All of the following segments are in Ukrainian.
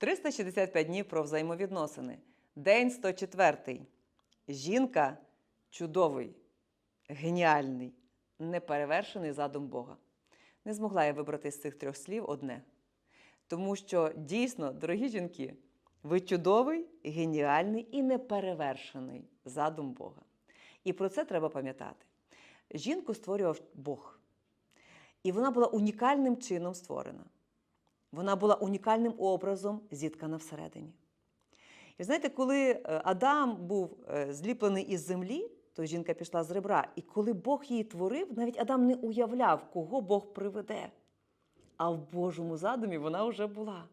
365 днів про взаємовідносини. День 104. Жінка чудовий, геніальний, неперевершений задум Бога. Не змогла я вибрати з цих трьох слів одне. Тому що дійсно, дорогі жінки, ви чудовий, геніальний і неперевершений задум Бога. І про це треба пам'ятати. Жінку створював Бог. І вона була унікальним чином створена. Вона була унікальним образом зіткана всередині. І знаєте, коли е, Адам був е, зліплений із землі, то жінка пішла з ребра. І коли Бог її творив, навіть Адам не уявляв, кого Бог приведе. А в Божому задумі вона вже була.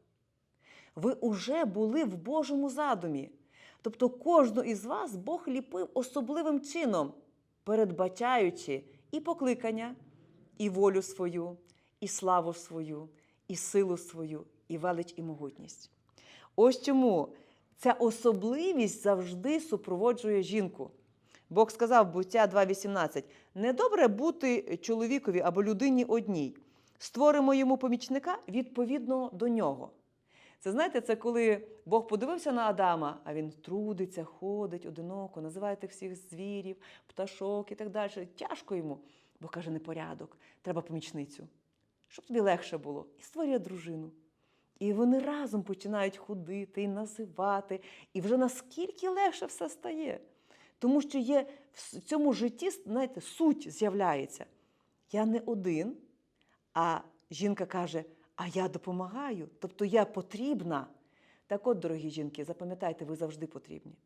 Ви вже були в Божому задумі. Тобто кожну із вас Бог ліпив особливим чином, передбачаючи і покликання, і волю свою, і славу свою, і силу свою, і велич і могутність. Ось чому ця особливість завжди супроводжує жінку. Бог сказав, буття 2.18: недобре бути чоловікові або людині одній. Створимо йому помічника відповідно до нього. Це знаєте, це коли Бог подивився на Адама, а він трудиться, ходить одиноко, називає тих всіх звірів, пташок і так далі. Тяжко йому. Бог каже, непорядок, треба помічницю, щоб тобі легше було. І створює дружину. І вони разом починають ходити і називати. І вже наскільки легше все стає. Тому що є в цьому житті, знаєте, суть з'являється. Я не один, а жінка каже, а я допомагаю, тобто я потрібна. Так от, дорогі жінки, запам'ятайте, ви завжди потрібні.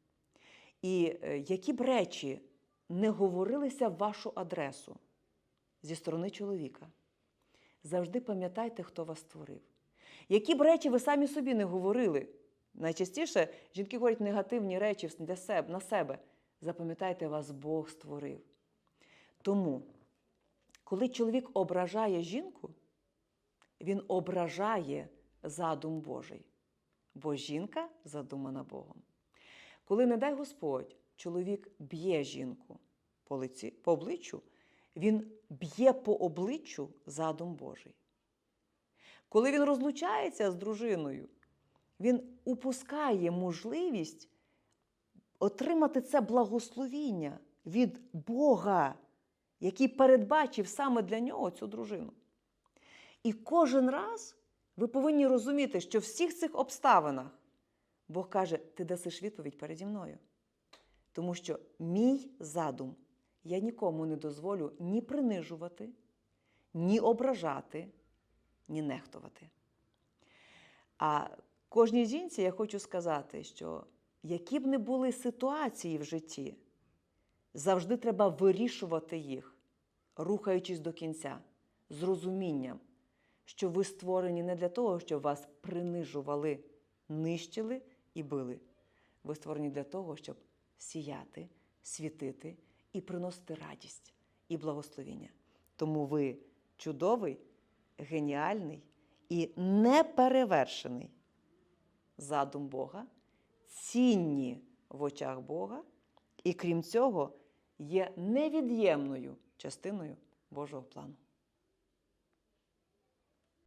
І е, які б речі не говорилися в вашу адресу зі сторони чоловіка, завжди пам'ятайте, хто вас створив. Які б речі ви самі собі не говорили. Найчастіше жінки говорять негативні речі на себе. Запам'ятайте, вас Бог створив. Тому, коли чоловік ображає жінку, він ображає задум Божий, бо жінка задумана Богом. Коли, не дай Господь, чоловік б'є жінку по, лиці, по обличчю, він б'є по обличчю задум Божий. Коли він розлучається з дружиною, він упускає можливість отримати це благословіння від Бога, який передбачив саме для нього цю дружину. І кожен раз ви повинні розуміти, що в всіх цих обставинах Бог каже, ти дасиш відповідь переді мною. Тому що мій задум я нікому не дозволю ні принижувати, ні ображати, ні нехтувати. А кожній жінці я хочу сказати, що які б не були ситуації в житті, завжди треба вирішувати їх, рухаючись до кінця, з розумінням, що ви створені не для того, щоб вас принижували, нищили і били. Ви створені для того, щоб сіяти, світити і приносити радість і благословіння. Тому ви чудовий, геніальний і неперевершений задум Бога, цінні в очах Бога, і крім цього, є невід'ємною частиною Божого плану.